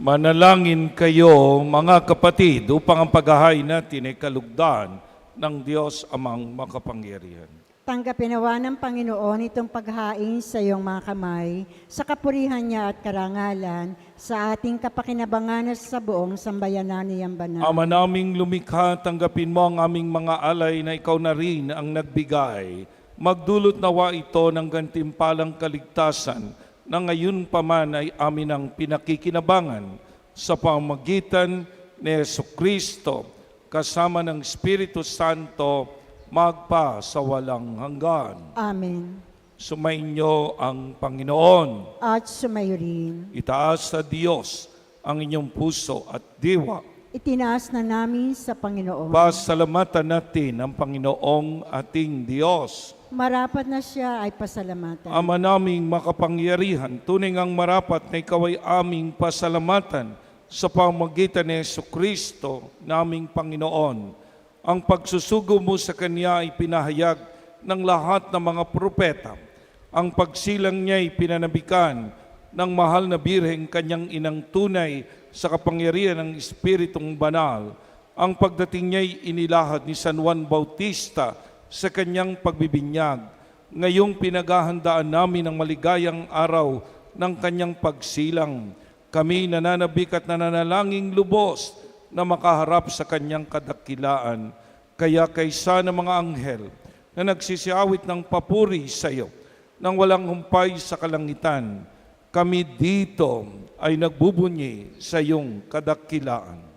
Manalangin kayo, mga kapatid, upang ang paghahain natin ay kalugdan ng Diyos amang makapangyarihan. Tanggapin nawa ng Panginoon itong paghain sa iyong mga kamay, sa kapurihan niya at karangalan, sa ating kapakinabangan sa buong sambayanan niyang banal. Ama naming lumikha, tanggapin mo ang aming mga alay na ikaw na rin ang nagbigay. Magdulot nawa ito ng gantimpalang kaligtasan na ngayon pa man ay amin ang pinakikinabangan sa pamagitan ni Yesu Kristo kasama ng Espiritu Santo magpa sa walang hanggan. Amen. Sumainyo ang Panginoon. At sumayo rin. Itaas sa Diyos ang inyong puso at diwa. Itinaas na namin sa Panginoon. Pasalamatan natin ang Panginoong ating Diyos. Marapat na siya ay pasalamatan. Ama naming makapangyarihan, tunay ang marapat na ikaw ay aming pasalamatan sa pamagitan ni Yesu Kristo, naming Panginoon. Ang pagsusugo mo sa Kanya ay pinahayag ng lahat ng mga propeta. Ang pagsilang niya ay pinanabikan ng mahal na birheng kanyang inang tunay sa kapangyarihan ng Espiritong Banal. Ang pagdating niya ay inilahad ni San Juan Bautista sa kanyang pagbibinyag. Ngayong pinaghahandaan namin ang maligayang araw ng kanyang pagsilang. Kami nananabik at nananalangin lubos na makaharap sa kanyang kadakilaan. Kaya kaysa ng mga anghel na nagsisiawit ng papuri sa iyo nang walang humpay sa kalangitan, kami dito ay nagbubunyi sa iyong kadakilaan.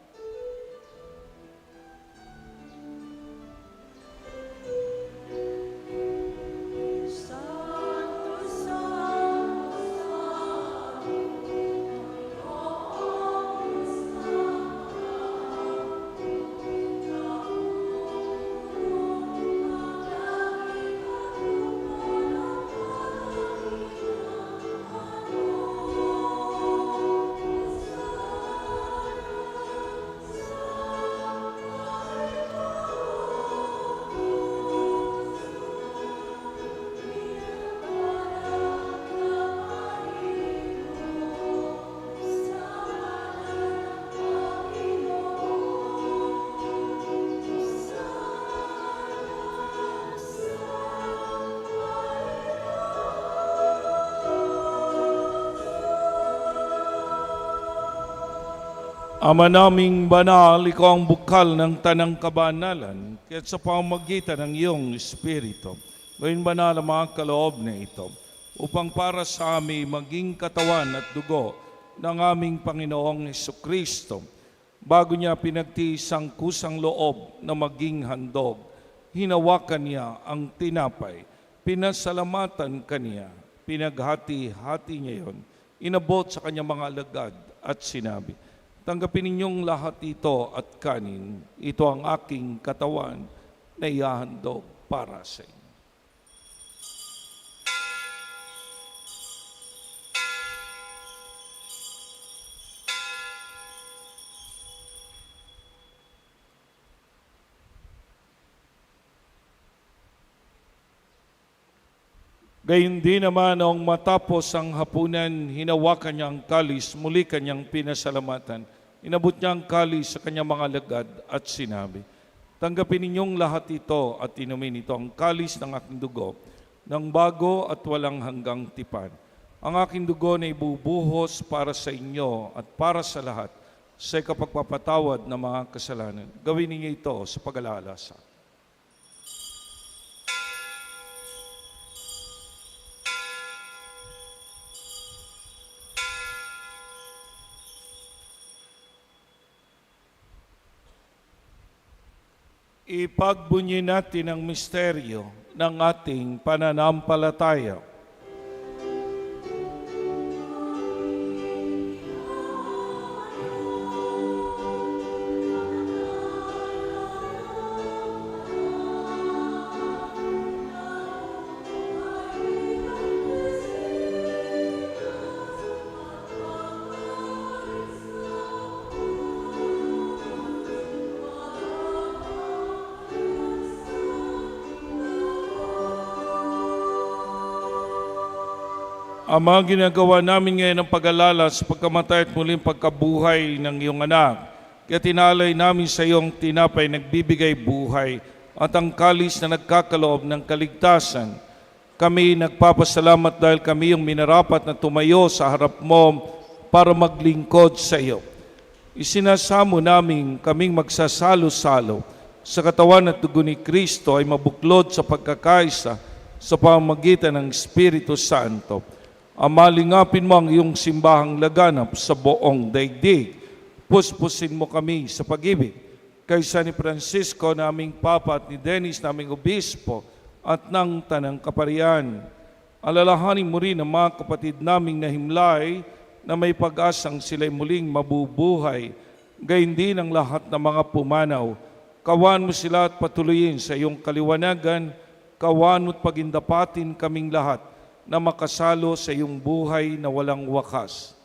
Ama naming banal, ikaw ang bukal ng tanang kabanalan, kaya't sa pamagitan ng iyong Espiritu, gawin banal ang mga kaloob na ito, upang para sa amin maging katawan at dugo ng aming Panginoong Heso Kristo, bago niya pinagtiis ang kusang loob na maging handog, hinawakan niya ang tinapay, pinasalamatan kaniya, pinaghati-hati niya yon, inabot sa kanyang mga alagad at sinabi, Tanggapin ninyong lahat ito at kanin. Ito ang aking katawan na ihahandog para sa inyo. Gayun din naman noong matapos ang hapunan, hinawakan niya ang kalis, muli kanyang pinasalamatan. Inabot niya ang kalis sa kanyang mga lagad at sinabi, Tanggapin ninyong lahat ito at inumin ito ang kalis ng aking dugo, ng bago at walang hanggang tipan. Ang aking dugo na ibubuhos para sa inyo at para sa lahat sa kapagpapatawad ng mga kasalanan. Gawin ninyo ito sa pag-alala sa akin. Ipagbunyi natin ang misteryo ng ating pananampalataya. Ama, ginagawa namin ngayon ang pag-alala sa pagkamatay at muling pagkabuhay ng iyong anak. Kaya tinalay namin sa iyong tinapay nagbibigay buhay at ang kalis na nagkakaloob ng kaligtasan. Kami nagpapasalamat dahil kami yung minarapat na tumayo sa harap mo para maglingkod sa iyo. Isinasamo namin kaming magsasalo-salo sa katawan at dugo ni Kristo ay mabuklod sa pagkakaisa sa pamamagitan ng Espiritu Santo. Amalingapin mo ang iyong simbahang laganap sa buong daigdig. Puspusin mo kami sa pag-ibig. Kaysa ni Francisco, naming Papa at ni Dennis, naming Obispo at ng Tanang Kaparian. Alalahanin mo rin ang mga kapatid naming nahimlay na may pag-asang sila'y muling mabubuhay. Gayun din ang lahat ng mga pumanaw. Kawan mo sila at patuloyin sa iyong kaliwanagan. Kawan mo't pagindapatin kaming lahat na makasalo sa iyong buhay na walang wakas.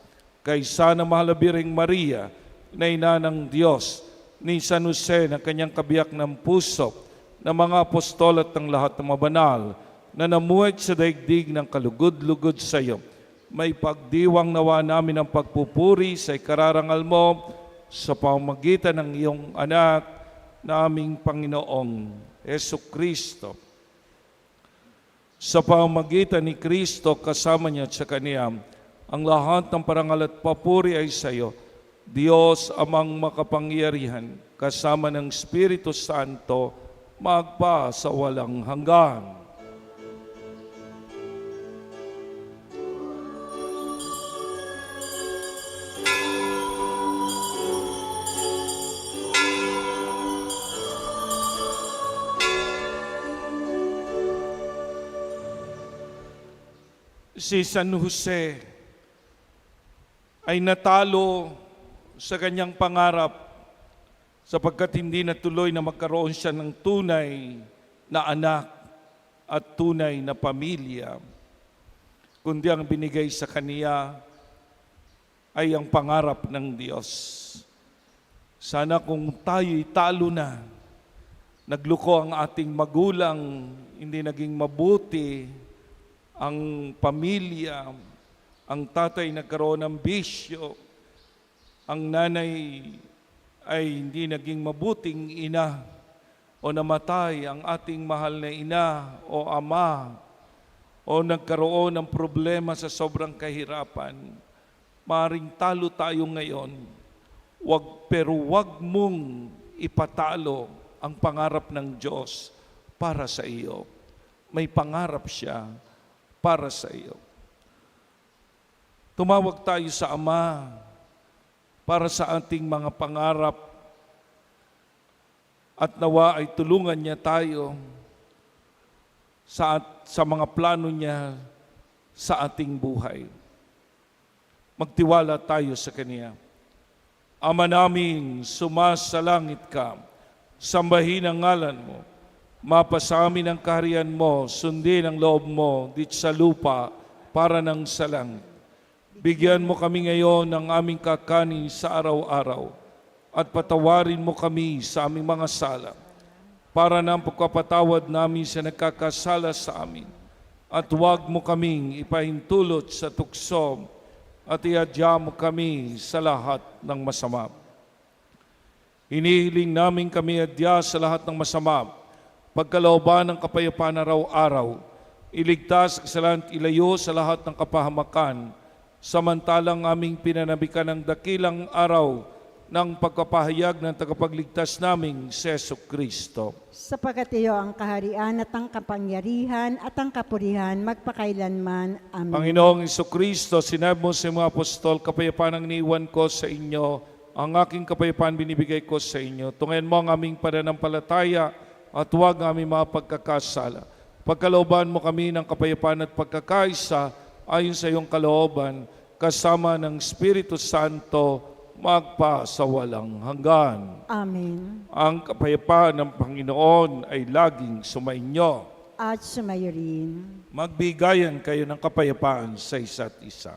Kay sana mahalabiring Maria, na ina ng Diyos, ni San Jose na kanyang kabiyak ng puso, na mga apostol at ng lahat ng mabanal, na namuhay sa daigdig ng kalugod-lugod sa iyo. May pagdiwang nawa namin ang pagpupuri sa ikararangal mo sa pamamagitan ng iyong anak na aming Panginoong Yesu Kristo sa pamamagitan ni Kristo kasama niya at sa Kanya, ang lahat ng parangal at papuri ay sa iyo, Diyos amang makapangyarihan, kasama ng Espiritu Santo, magpa sa walang hanggan. Si San Jose ay natalo sa kanyang pangarap sapagkat hindi natuloy na magkaroon siya ng tunay na anak at tunay na pamilya, kundi ang binigay sa kaniya ay ang pangarap ng Diyos. Sana kung tayo'y talo na, nagluko ang ating magulang, hindi naging mabuti, ang pamilya, ang tatay nagkaroon ng bisyo, ang nanay ay hindi naging mabuting ina o namatay ang ating mahal na ina o ama o nagkaroon ng problema sa sobrang kahirapan. Maring talo tayo ngayon, wag, pero wag mong ipatalo ang pangarap ng Diyos para sa iyo. May pangarap siya para sa iyo. Tumawag tayo sa Ama para sa ating mga pangarap at nawa ay tulungan niya tayo sa, sa mga plano niya sa ating buhay. Magtiwala tayo sa Kanya. Ama namin, sumasalangit ka, sambahin ang ngalan mo, Mapasa amin ang kaharian mo, sundin ang loob mo dito sa lupa para ng salang. Bigyan mo kami ngayon ng aming kakanin sa araw-araw at patawarin mo kami sa aming mga sala para ng pagkapatawad namin sa nagkakasala sa amin. At huwag mo kaming ipahintulot sa tukso at iadya mo kami sa lahat ng masama. Hinihiling namin kami adya sa lahat ng masama pagkalooban ng kapayapaan araw-araw, iligtas kasalanan at ilayo sa lahat ng kapahamakan, samantalang aming pinanabikan ng dakilang araw ng pagkapahayag ng tagapagligtas naming si Yesu Kristo. Sapagat iyo ang kaharian at ang kapangyarihan at ang kapurihan magpakailanman. Amen. Panginoong Iso Kristo, sinabi mo sa mga apostol, kapayapaan ang niwan ko sa inyo, ang aking kapayapaan binibigay ko sa inyo. Tungin mo ang aming pananampalataya, at huwag aming mga pagkakasala. Pagkalooban mo kami ng kapayapaan at pagkakaisa ayon sa iyong kalooban, kasama ng Espiritu Santo, magpa sa walang hanggan. Amen. Ang kapayapaan ng Panginoon ay laging sumainyo. At sumayo rin. Magbigayan kayo ng kapayapaan sa isa't isa.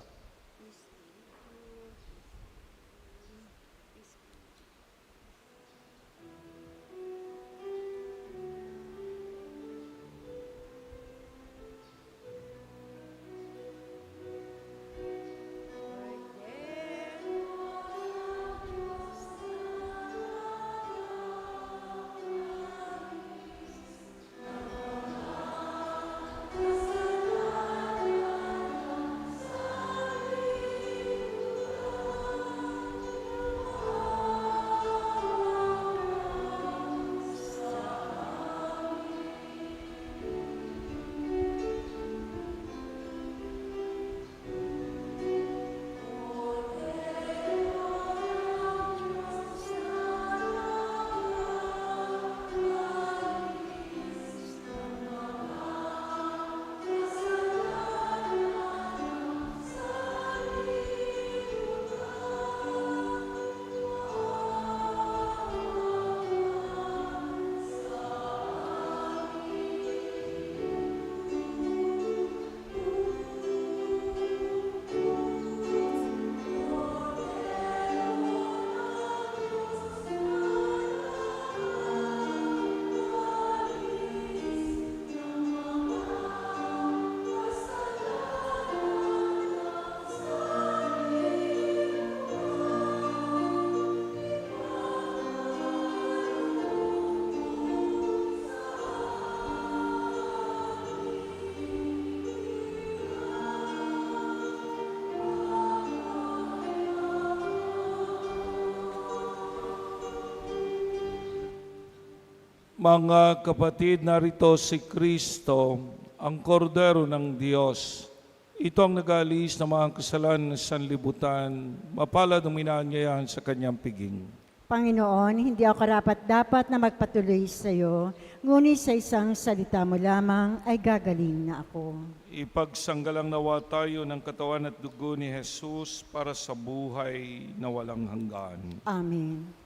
Mga kapatid, narito si Kristo, ang kordero ng Diyos. Ito ang nag-alis ng mga kasalanan sa sanlibutan. Mapalad ang minanyayahan sa kanyang piging. Panginoon, hindi ako karapat dapat na magpatuloy sa iyo, ngunit sa isang salita mo lamang ay gagaling na ako. Ipagsanggalang nawa tayo ng katawan at dugo ni Jesus para sa buhay na walang hanggan. Amen.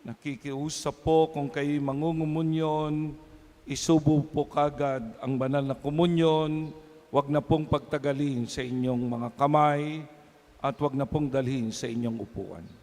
Nakikiusap po kung kayo mangungumunyon, isubo po kagad ang banal na komunyon, wag na pong pagtagalin sa inyong mga kamay at wag na pong dalhin sa inyong upuan.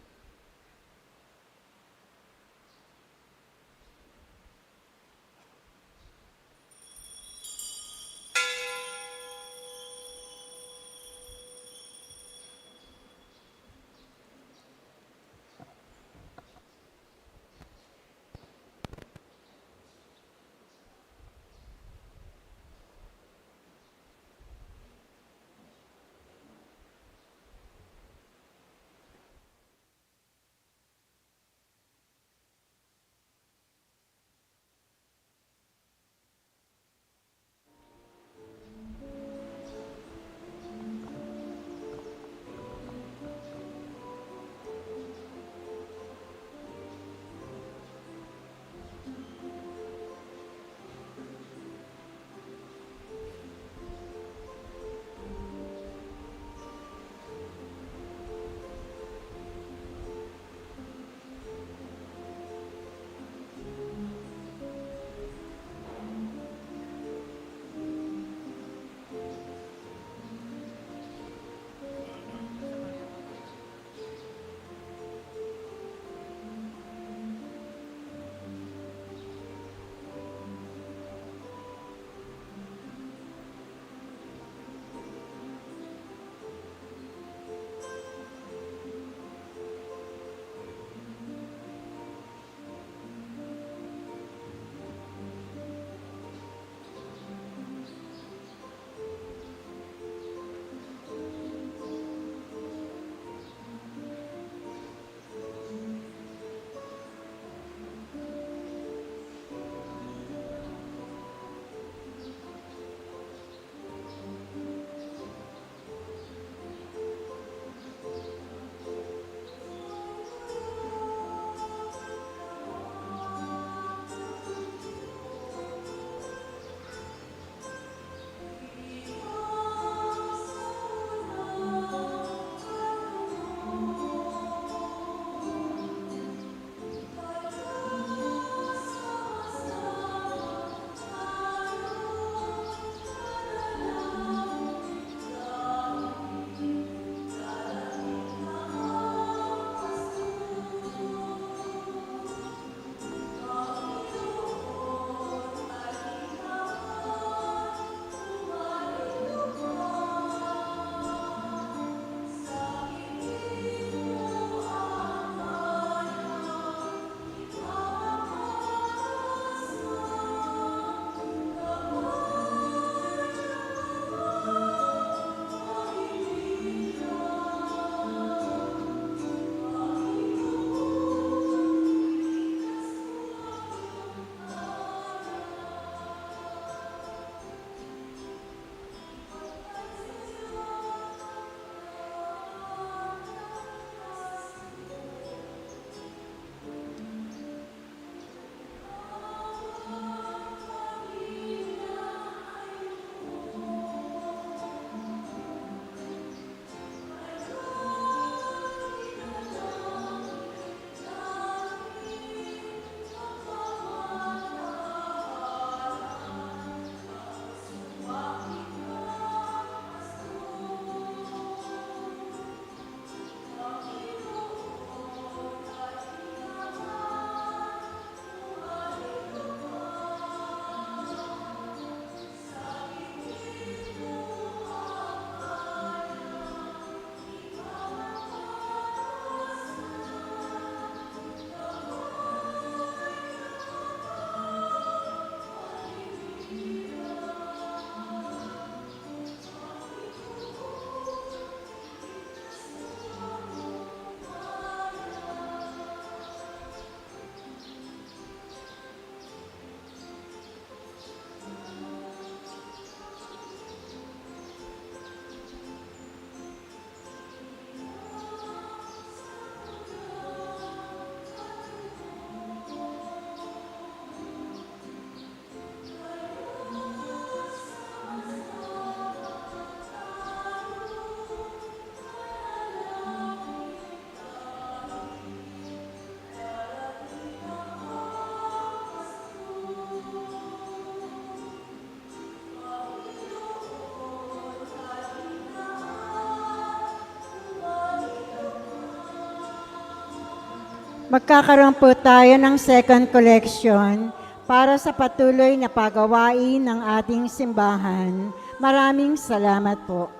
Magkakaroon po tayo ng second collection para sa patuloy na pagawain ng ating simbahan. Maraming salamat po.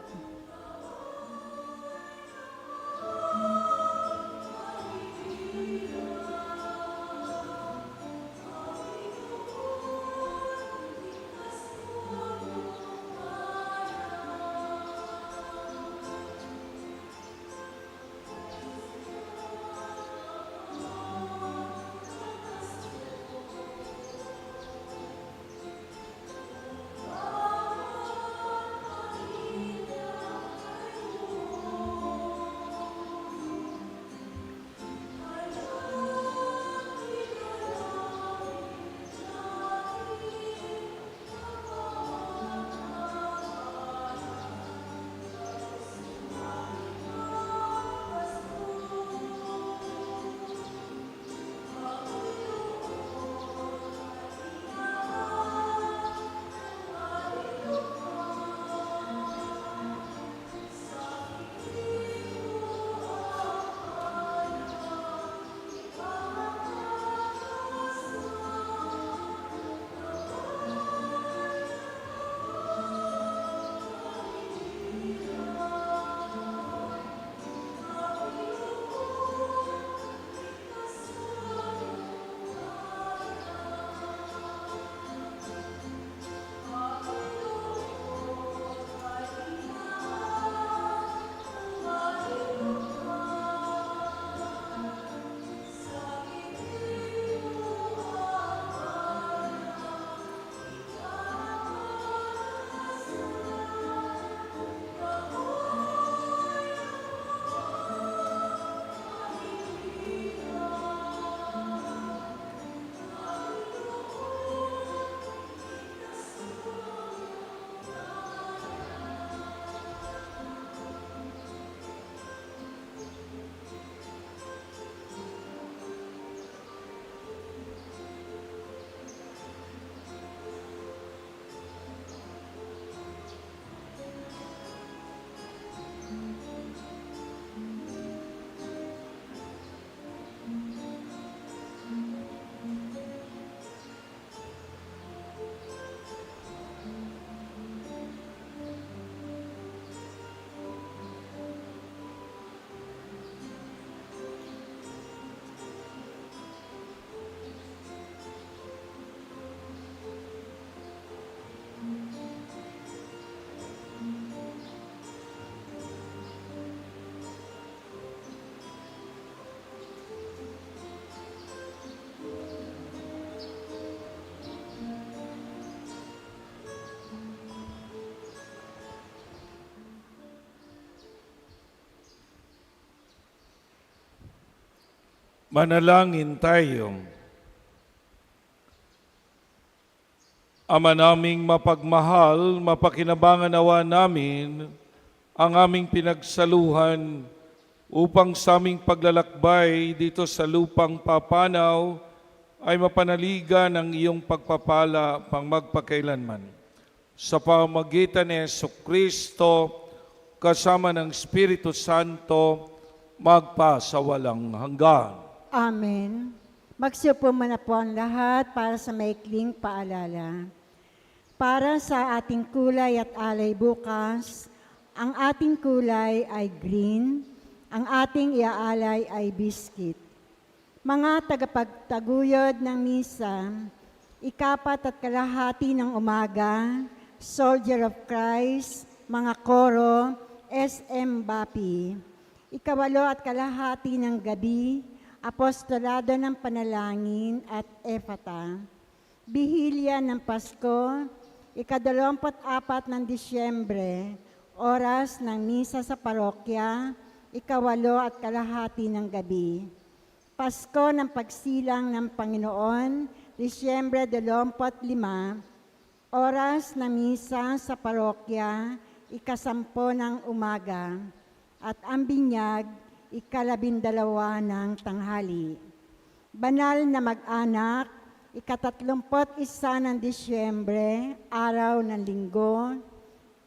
Manalangin tayo. Ama naming mapagmahal, mapakinabangan nawa namin ang aming pinagsaluhan upang sa aming paglalakbay dito sa lupang papanaw ay mapanaligan ang iyong pagpapala pang magpakailanman. Sa pamagitan ni Yeso Kristo, kasama ng Espiritu Santo, magpa sa walang hanggan. Amen. Magsiupo muna po ang lahat para sa maikling paalala. Para sa ating kulay at alay bukas, ang ating kulay ay green, ang ating iaalay ay biscuit. Mga tagapagtaguyod ng misa, ikapat at kalahati ng umaga, Soldier of Christ, mga koro, SM Bapi. Ikawalo at kalahati ng gabi, Apostolado ng Panalangin at Efata. Bihilya ng Pasko, ikadalawamput apat ng Disyembre, oras ng misa sa parokya, ikawalo at kalahati ng gabi. Pasko ng Pagsilang ng Panginoon, Disyembre 25, oras ng misa sa parokya, ikasampo ng umaga, at ang binyag, ikalabindalawa ng tanghali. Banal na mag-anak, ikatatlumpot isa ng Disyembre, araw ng linggo,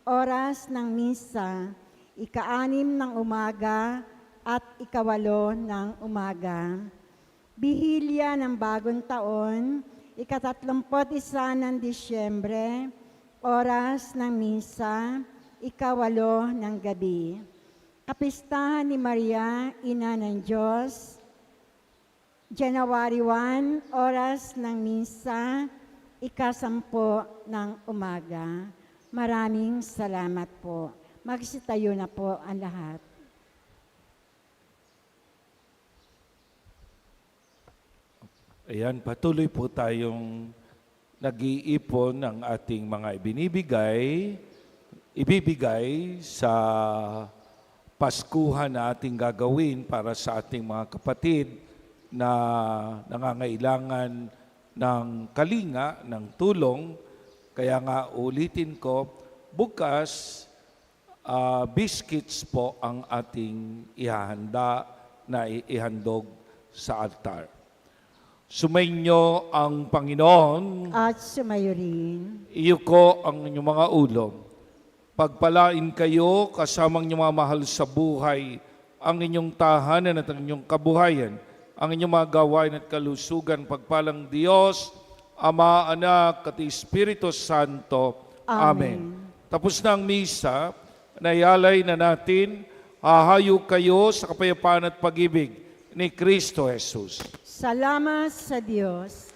oras ng misa, ikaanim ng umaga at ikawalo ng umaga. Bihilya ng Bagong Taon, ikatatlumpot isa ng Disyembre, oras ng misa, ikawalo ng gabi. Kapistahan ni Maria, Ina ng Diyos, January 1, oras ng misa, ikasampo ng umaga. Maraming salamat po. Magsitayo na po ang lahat. Ayan, patuloy po tayong nag-iipon ng ating mga ibinibigay, ibibigay sa Paskuhan na ating gagawin para sa ating mga kapatid na nangangailangan ng kalinga, ng tulong. Kaya nga ulitin ko, bukas, ah, biscuits po ang ating ihahanda na ihandog sa altar. Sumainyo ang Panginoon, At sumayo rin. iyo ko ang inyong mga ulo. Pagpalain kayo kasamang inyong mga mahal sa buhay, ang inyong tahanan at ang inyong kabuhayan, ang inyong mga gawain at kalusugan, pagpalang Diyos, Ama, Anak, at Espiritu Santo. Amen. Tapos na ang misa, nayalay na natin, hahayo kayo sa kapayapaan at pag-ibig ni Kristo Jesus. Salamat sa Diyos.